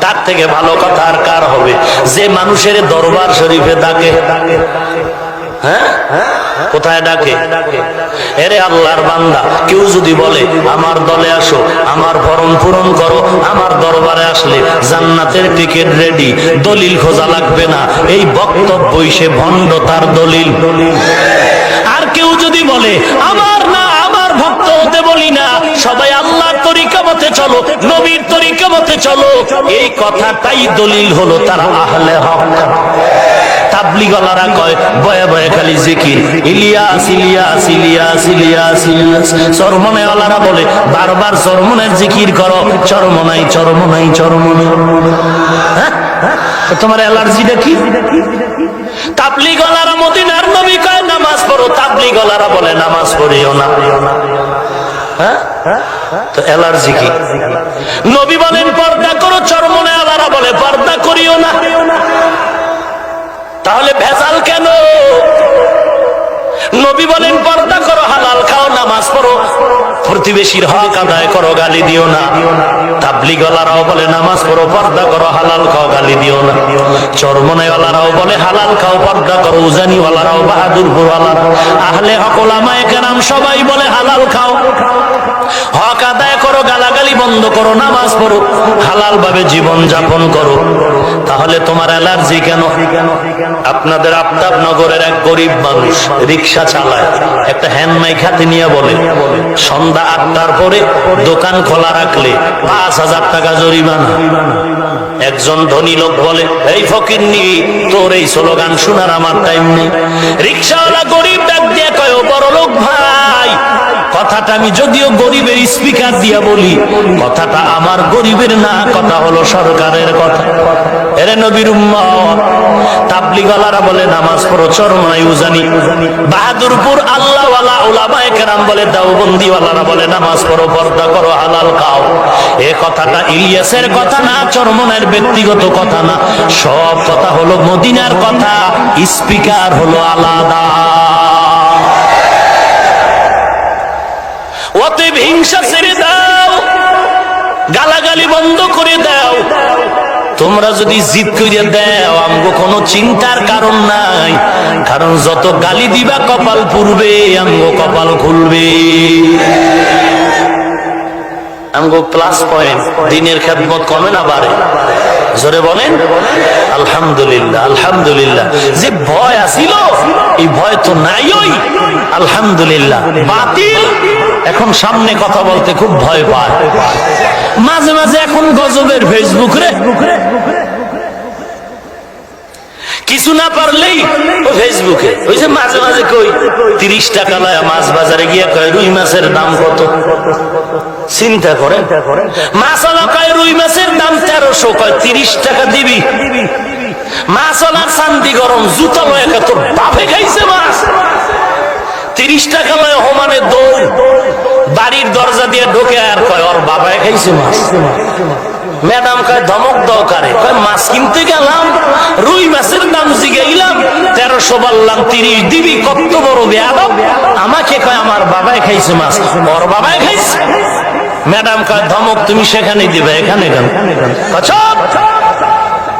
তার থেকে ভালো কথা কার হবে? যে মানুষের দরবার শরীফে ডাকে হ্যাঁ? কোথায় ডাকে? এরে আল্লাহর বান্দা, কেউ যদি বলে, আমার দলে আসো, আমার ভরণ পূরণ করো, আমার দরবারে আসলে জান্নাতের টিকিট রেডি দলিল খোঁজা লাগবে না। এই বক্তব্যই সে ভণ্ড তার দলিল। আর কেউ যদি বলে, আমার না, আমার ভক্ত হতে বলি না, সবাই আল্লাহর তরিকা মতে চলো, নবীর তরিকা মতে চলো। এই কথাটাই দলিল হলো তারা আহলে হক। তাবলিগলারা কয়, বয়ে বয়ে খালি জিকির। ইলিয়াস ইলিয়াস ইলিয়াস ইলিয়াস ইলিয়াস। চরমনেওয়ালারা বলে, বারবার চরমনের জিকির করো। চরমনাই চরমনাই চরমনাই। হ্যাঁ তোমার অ্যালার্জিটা কি তাবলিগলারা মদিনার নবী কয়, নামাজ পড়ো। তাবলিগলারা বলে, নামাজ পড়িও না। হ্যাঁ? তো অ্যালার্জি কি? নবী বলেন, পর্দা করো প্রতিবেশীর হক আদায় করো, গালি দিও না। তাবলিগলারাও বলে, নামাজ পড়ো, পর্দা করো, হালাল খাও, গালি দিও না। চরমনেওয়ালারাও বলে, হালাল খাও, পর্দা করো, উজানিওয়ালারাও বাহাদুরপুরওয়ালারা আহলে হকলামায় কেরাম সবাই বলে, হালাল খাও। গালাগালি বন্ধ করো, নামাজ পড়ো হালাল ভাবে জীবন যাপন করো। তাহলে তোমার অ্যালার্জি কেন? আপনাদের আফতাব নগরের এক গরিব মানুষ রিক্সা চালায়। একটা হ্যান্ড মাইক হাতে নিয়ে বলে, সন্ধ্যা আটটার পরে দোকান খোলা রাখলে পাঁচ হাজার টাকা জরিমানা। একজন ধনী লোক বলে, এই ফকির নি, তোর এই স্লোগান শোনার আমার টাইম নেই। রিক্সাওয়ালা গরিব দিয়ে কয় বড় লোক ভাই কথাটা আমি যদিও গরিবের স্পিকার দিয়া বলি, কথাটা আমার গরিবের না, কথা হলো সরকারের কথা। এরে নবীর তাবলিগলারা বলে, নামাজ পড়ো চরমাই উজানি বাহাদুরপুর দাওবন্দিওয়ালারা বলে, নামাজ পড়ো, পর্দা করো, হালাল খাও। এ কথাটা ইলিয়াসের কথা না চরমনের ব্যক্তিগত কথা না। সব কথা হলো মদিনার কথা, স্পিকার হলো আলাদা। অতএব হিংসা ছেড়ে দাও। গালাগালি বন্ধ করে দাও। তোমরা যদি জিদ করিয়া দাও, আমগো কোনো চিন্তার কারণ নাই। কারণ যত গালি দিবা, কপাল পুরবে আমগো কপাল খুলবে। আমগো প্লাস পয়েন্ট দিনের খেদমত কমে না বাড়ে। জোরে বলেন? আলহামদুলিল্লাহ আলহামদুলিল্লাহ। যে ভয় আসিল, এই ভয় তো নাই ওই। আলহামদুলিল্লাহ। বাতিল, এখন সামনে কথা বলতে খুব ভয় পায়। মাঝে মাঝে এখন গজবের ফেসবুক রে। কিছু না পারলেই ও ফেসবুকে ওই যে মাঝে মাঝে কই, তিরিশ টাকা লয় মাছ বাজারে গিয়ে কয়, রুই মাছের দাম কত? চিন্তা করেন। মাছওয়ালা কয় রুই মাছের দাম তেরোশো কয় তিরিশ টাকা দিবি। মাছওয়ালার শান্তি গরম জুতা লয় তোর বাপে খাইছে মাছ। তিরিশ টাকা লয় হোমানে দৌড় বাড়ির দরজা দিয়ে ঢোকে আর কয় ওর বাবায় খাইছে মাছ। ম্যাডাম কয় ধমক দরকারে কয় মাছ কিনতে গেলাম রুই মাছের দাম জিগাইলাম তেরোশো বললাম তিরিশ দিবি কত বড় বেয়াদব। আমাকে কয় আমার বাবায় খাইছে মাছ। ওর বাবায় খাইছে। ম্যাডাম কয় ধমক তুমি সেখানে দিবে, এখানে কেন?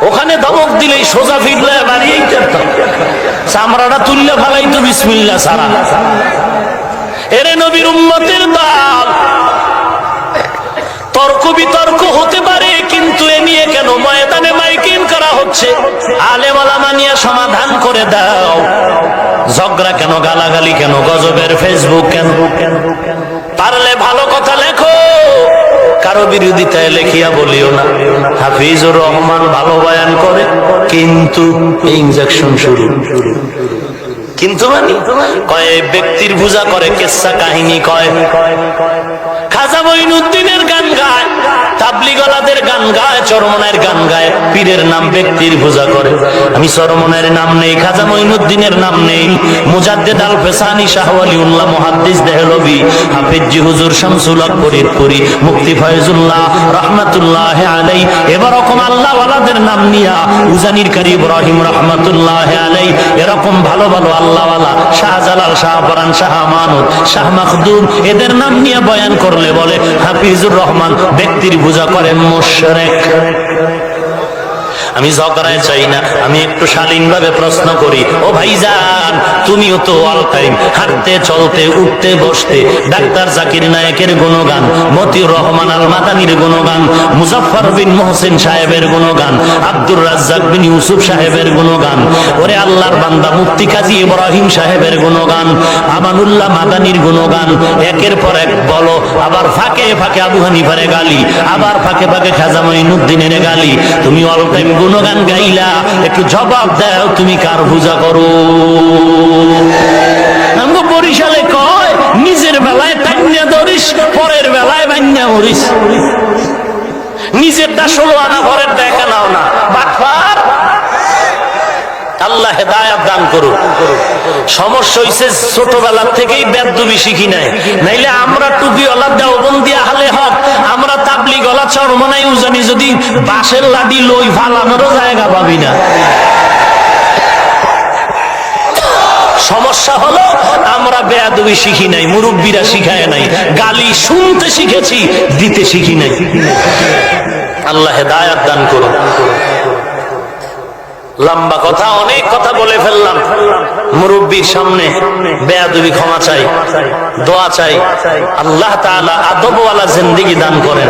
ওখানে ধমক দিলেই সোজা ফিরলে বাড়িয়েই যেতাম চামড়াটা তুললে ফালাই তো বিসমিল্লা সারা। এরে নবীর উম্মতের দাম তর্ক বিতর্ক হতে পারে, কিন্তু এ নিয়ে কেন ময়দানে মাইকিং করা হচ্ছে? আলেমালা মানিয়া সমাধান করে দাও। ঝগড়া কেন, গালাগালি কেন, গজবের ফেসবুক কেন? পারলে ভালো কথা লেখো কারও বিরোধিতায় লেখিয়া বলিও না। হাফিজুর রহমান ভালো বয়ান করে, কিন্তু ইনজেকশন শুরু। কিন্তু মানে কয়ে, ব্যক্তির পূজা করে, কেসা কাহিনী কয়। খাজা মঈনুদ্দিনের গান গায়। তাবলিগলাদের গান গায় গান গায়, পীরের নাম ব্যক্তির পূজা করে। আমি নাম নেই, খাজা মঈনুদ্দিনের নাম নেই, মুজাদ্দেদ আল ফেসানি ওয়ালিউল্লাহ, মুহাদ্দিস দেহলভি, হাফিজ হুজুর শামসুল মুফতি ফয়জুল্লাহ, রহমাতুল্লাহ আলাই এবার রকম আল্লাহ ওয়ালাদের নাম নিয়া, উজানির কারি ইব্রাহিম রহমাতুল্লাহ আলাই এরকম ভালো ভালো আল্লাহওয়ালা, শাহজালাল, শাহ শাহ এদের নাম নিয়ে বয়ান করলে বলে, হাফিজুর রহমান, ব্যক্তির পূজা করেন মোশরেক। আমি ঝগড়ায় চাই না, আমি একটু শালীন ভাবে প্রশ্ন করি, ও ভাইজান, তুমিও তো অল টাইম হাঁটতে, চলতে, উঠতে, বসতে, ডাক্তার জাকির নায়কের গুণগান, মতিউর রহমান আল মাদানির গুণগান, মুজাফফর বিন মোহসেন সাহেবের গুণগান, আব্দুর রাজ্জাক বিন ইউসুফ সাহেবের গুণগান, ওরে আল্লাহর বান্দা, মুফতি কাজী ইব্রাহিম সাহেবের গুণগান, আমানুল্লাহ মাদানির গুণগান, একের পর এক বলো, আবার ফাঁকে ফাঁকে আবু হানিফারে গালি, আবার ফাঁকে ফাঁকে খাজা মঈনুদ্দিনের গালি, তুমি অল টাইম গুণগান গাইলা, একটু জবাব দাও, তুমি কার পূজা করো? বরিশালে কয়, নিজের বেলায় টান্যা ধরিস, পরের বেলায় বান্যা হরিস নিজেরটা ষোলো আনা ঘরের দেখা নাও না বাটফার আল্লাহ হেদায়াত দান করুক। সমস্যা হইছে, ছোটবেলার থেকেই বেদবি শিখি নাই। নাইলে আমরা টুপি ওলা দেওবন্দি হালে হক তাবলি গলা চরমনাই উজানি যদি বাঁশের লাদি লই ফালানোরও জায়গা পাবি না। সমস্যা হলো আমরা বেয়াদবি শিখি নাই, মুরব্বীরা শিখায় নাই, গালি শুনতে শিখেছি, দিতে শিখি নাই। আল্লাহ হেদায়াত দান করুন। লম্বা কথা, অনেক কথা বলে ফেললাম। মুরব্বীর সামনে বেয়াদবি ক্ষমা চাই, দোয়া চাই। আল্লাহ তাআলা আদবওয়ালা জিন্দিগি দান করেন।